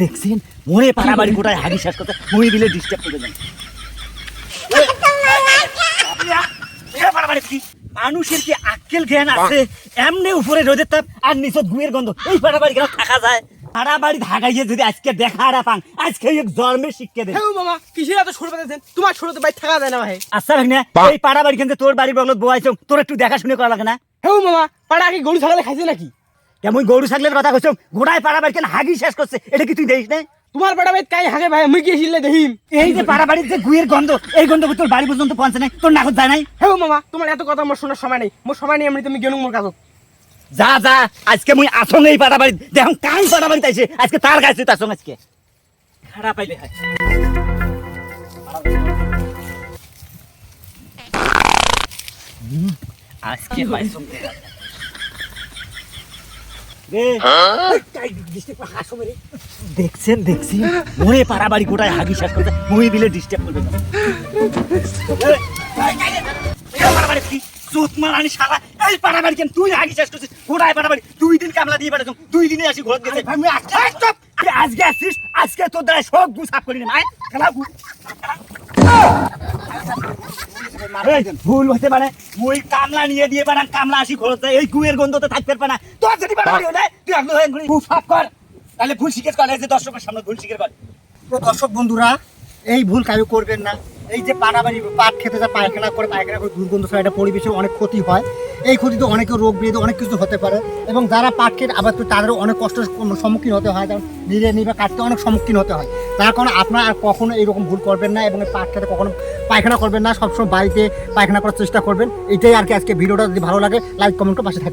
দেখছেন? মরে পাড়া বাড়ি গোটায় হাগি শেষ করতে মই দিলে ডিস্টার্ব করে দেন মানুষের কি আক্কেল জ্ঞান আছে? এমনি উপরে রোদের তাপ আর নিচত গুয়ের গন্ধ। এই পাড়া বাড়ি কেন থাকা যায়? বাড়ি ঢাকাইয়ে যদি আজকে দেখা আরা পাং আজকে এক জন্মে শিক্ষা দেন মামা কিসের এত তোমার সরতে বাইর থাকা যায় না ভাই। আচ্ছা ভাই এই পাড়া বাড়ি কিন্তু তোর বাড়ির বগলত বয়াইছ তোর একটু দেখাশুনে করা লাগে না? হেউ মামা পাড়া কি গরু ছাগলে খাইছে নাকি? কেমন গরু ছাগলের কথা কইছ গোড়ায় পাড়া বাড়ি কেন হাগি শেষ করছে এটা কি তুই দেখিস না? তোমার পাড়া বাইর কাই হাগে ভাই মুই গিয়েছিলে দেখিম? এই যে পাড়া বাড়ির যে গুয়ের গন্ধ এই গন্ধ তোর বাড়ি পর্যন্ত পৌঁছে নাই তোর নাকত যায় নাই? হেউ মামা তোমার এত কথা মোর শোনার সময় নেই। মোর সময় নেই এমনি তুমি গেলুম মোর কাজত। যা যা আজকে মুই আসং এই পাড়া বাড়ি দেখুন কাই পাড়া বাড়িতে আইছে আজকে তার কাছে তার সঙ্গে আজকে। খারাপ পাইলে হয়। আজকে পাইছং রে কাই ডিস্টার্ব হাসো মেরে দেখছেন দেখছি। মনে পাড়া বাড়ি গোটায় হাগি শেষ করতে মই দিলে ডিস্টার্ব করবে চোট মারানি শালা। এই পাড়া বাড়ি কেন তুই আগে শেষ করছিস? গোটায় পাড়া বাড়ি দুই দিন কামলা দিয়ে বেড়াচ্ছ দুই দিনে আসি ঘর গেছে। আজকে আসছিস আজকে তোর দ্বারা সব গু সাফ করি না মায় খেলা ভুল হইতে পারে। কামলা নিয়ে দিয়ে পারান কামলা আসি এই গন্ধতে থাকতে পারে না। তোর যদি বাড়ি হলে তুই হয়ে ঘুরি সাফ কর। তাহলে ভুল শিখে কর যে দর্শকের সামনে ভুল শিখে কর। তো দর্শক বন্ধুরা এই ভুল কারও করবেন না। এই যে পাড়াবাড়ি পাট খেতে যা পায়খানা করে পায়খানা করে দুর্গন্ধ ছড়ায় এটা পরিবেশে অনেক ক্ষতি হয়। এই ক্ষতিতে অনেকে রোগ ব্যাধি অনেক কিছু হতে পারে এবং যারা পাট খেতে আবার তো তাদেরও অনেক কষ্টের সম্মুখীন হতে হয়, কারণ নিজে নিবে কাটতে অনেক সম্মুখীন হতে হয়। তার কারণে আপনারা আর কখনো এইরকম ভুল করবেন না এবং পাট খেতে কখনো পায়খানা করবেন না, সবসময় বাড়িতে পায়খানা করার চেষ্টা করবেন। এটাই আর কি আজকে ভিডিওটা। যদি ভালো লাগে লাইক কমেন্ট পাশে থাকবে